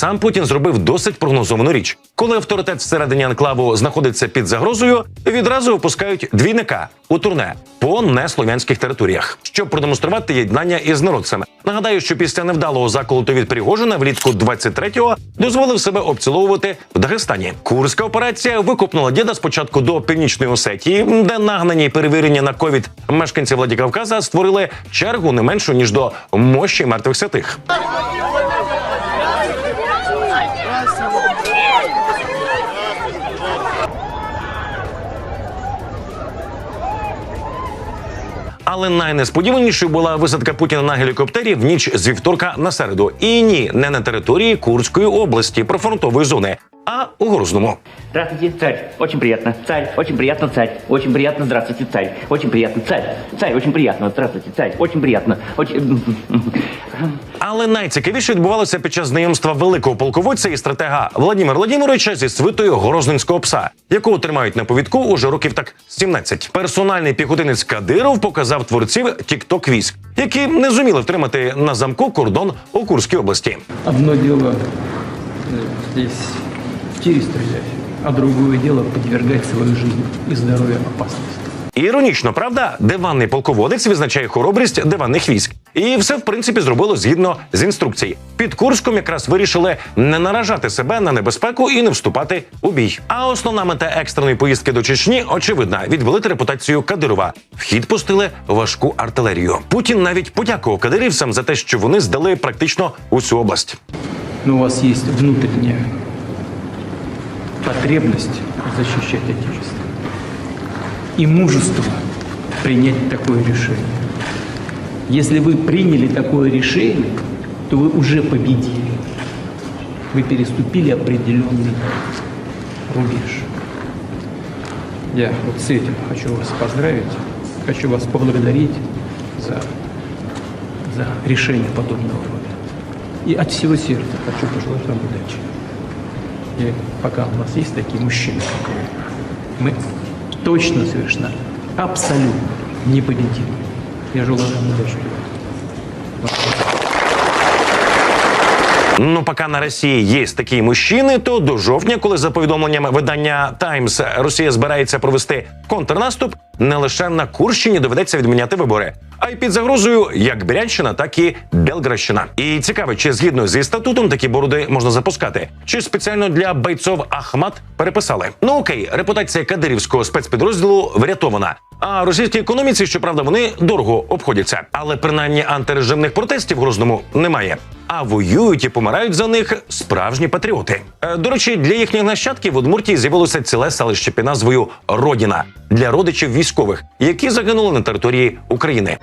сам Путін зробив досить прогнозовану річ. Коли авторитет всередині анклаву знаходиться під загрозою, відразу випускають двійника у турне по неслов'янських територіях, щоб продемонструвати єднання із народцями. Нагадаю, що після невдалого заколоту від Пригожина влітку 23-го дозволив себе обціловувати в Дагестані. Курська операція викупнула діда спочатку до північної Осетії, де нагнані і перевірені на ковід мешканці Владикавказа створили чергу не меншу ніж до мощі мертвих святих. Але найнесподіванішою була висадка Путіна на гелікоптері в ніч з вівторка на середу. І ні, не на території Курської області прифронтової зони, а у Грозному. Здравствуйте, царь. Очень приятно. Царь. Очень приятно, царь. Очень приятно. Здравствуйте, царь. Очень приятно, царь. Царь. Очень приятно. Здравствуйте, царь. Очень приятно. Очень... Але найцікавіше відбувалося під час знайомства великого полководця і стратега Владимира Владимировича зі свитою грозненського пса, якого тримають на повідку уже років так 17. Персональний піхотинець Кадиров показав творців тікток військ, які не зуміли втримати на замку кордон у Курській області. Одно дело э, здесь тире стрелять, а другое дело подвергать свою жизнь и здоровье опасности. Іронічно, правда, диванний полководець відзначає хоробрість диванних військ, і все в принципі зробило згідно з інструкцій. Під Курском якраз вирішили не наражати себе на небезпеку і не вступати у бій. А основна мета екстреної поїздки до Чечні очевидна відвелити репутацію Кадирова. В хід пустили важку артилерію. Путін навіть подякував кадирівцям за те, що вони здали практично усю область. Но у вас есть внутренняя потребность защищать Отечество и мужество принять такое решение. Если вы приняли такое решение, то вы уже победили. Вы переступили определенный рубеж. Я вот с этим хочу вас поздравить, хочу вас поблагодарить за, за решение подобного рода. И от всего сердца хочу пожелать вам удачи. И пока у нас есть такие мужчины, как вы, мы точно совершенно, абсолютно непобедимы. Я желаю вам удачи, ребята. Ну, поки на Росії є такі мужчини, то до жовтня, коли за повідомленнями видання Таймс Росія збирається провести контрнаступ, не лише на Курщині доведеться відміняти вибори, а й під загрозою як Брянщина, так і Белградщина. І цікаво, чи згідно зі статутом такі бороди можна запускати, чи спеціально для бойцов Ахмат переписали. Ну окей, репутація кадирівського спецпідрозділу врятована. А російській економіці, щоправда, вони дорого обходяться, але принаймні антирежимних протестів в Грозному немає. А воюють і помирають за них справжні патріоти. Е, До речі, для їхніх нащадків в Удмуртії з'явилося ціле селище під назвою Родіна для родичів військових, які загинули на території України.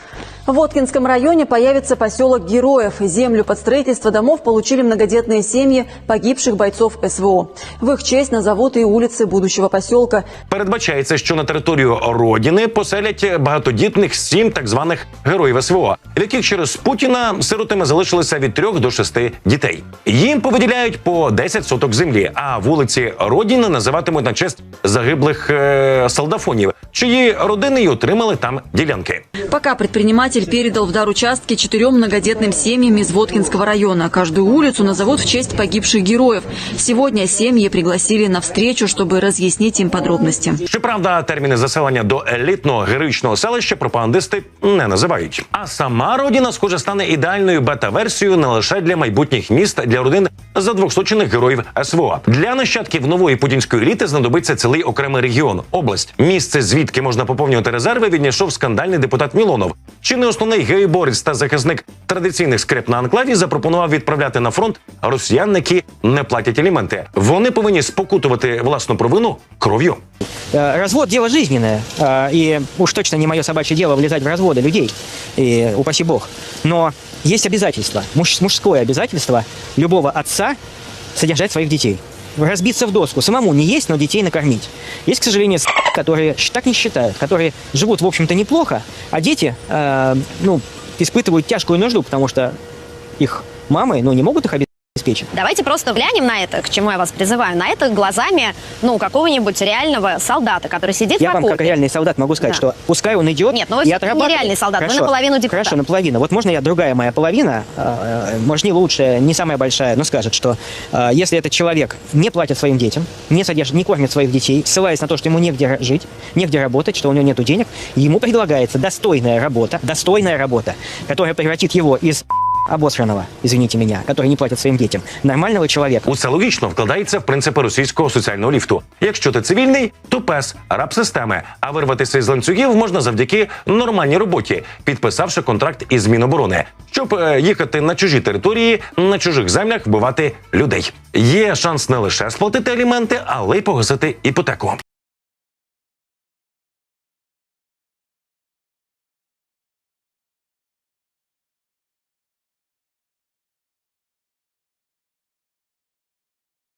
В Воткинском районе появится поселок Героев. Землю под строительство домов получили многодетные семьи погибших бойцов СВО. В их честь назовут и улицы будущего поселка. Передбачається, що на територію родини поселять багатодітних сім так званих героїв СВО, в яких через Путіна сиротами залишилося від трьох до шести дітей. Їм повиділяють по 10 соток землі, а вулиці Родіни називатимуть на честь загиблих е- солдафонів, чиї родини й отримали там ділянки. Пока предприниматель передал в дар участки четырем многодетным семьям из Воткинского района. Каждую улицу назовут в честь погибших героев. Сегодня семьи пригласили на встречу, чтобы разъяснить им подробности. Щоправда, терміни заселення до елітного героїчного селища пропагандисти не називають. А сама родина, схоже, стане ідеальною бета-версією не лише для майбутніх міст для родин задвохсочених героїв СВО. Для нащадків нової путінської еліти знадобиться цілий окремий регіон, область. Місце, звідки можна поповнювати резерви, відійшов скандальний депутат Мілонов. Чи не основний геєборець та захисник традиційних скреп на анклаві запропонував відправляти на фронт росіян, які не платять аліменти. Вони повинні спокутувати власну провину кров'ю. Э, Развод – дело жизненное, э, и уж точно не мое собачье дело влезать в разводы людей, и упаси бог. Но есть обязательство, муж- мужское обязательство любого отца содержать своих детей. Разбиться в доску. Самому не есть, но детей накормить. Есть, к сожалению, с***, которые щ- так не считают, которые живут, в общем-то, неплохо, а дети, э, ну, испытывают тяжкую нужду, потому что их мамы, ну, не могут их обеспечить Обеспечит. Давайте просто глянем на это, к чему я вас призываю, на это глазами, ну, какого-нибудь реального солдата, который сидит Я в вам, как реальный солдат, могу сказать, Да. что пускай он идет Нет, ну вы и отрабатывает. нереальный солдат, вы Хорошо. наполовину депутат. Хорошо, наполовину. Вот можно я другая моя половина, э, э, может, не лучшая, не самая большая, но скажет, что э, если этот человек не платит своим детям, не содержит, не кормит своих детей, ссылаясь на то, что ему негде жить, негде работать, что у него нет денег, ему предлагается достойная работа, достойная работа, которая превратит его из обосранного, извините меня, который не платит своим детям, нормального человека. Усе логічно вкладається в принципи російського соціального ліфту. Якщо ти цивільний, то пес, раб системи. А вирватися із ланцюгів можна завдяки нормальній роботі, підписавши контракт із Міноборони, щоб е, їхати на чужі території, на чужих землях вбивати людей. Є шанс не лише сплатити аліменти, але й погасити іпотеку.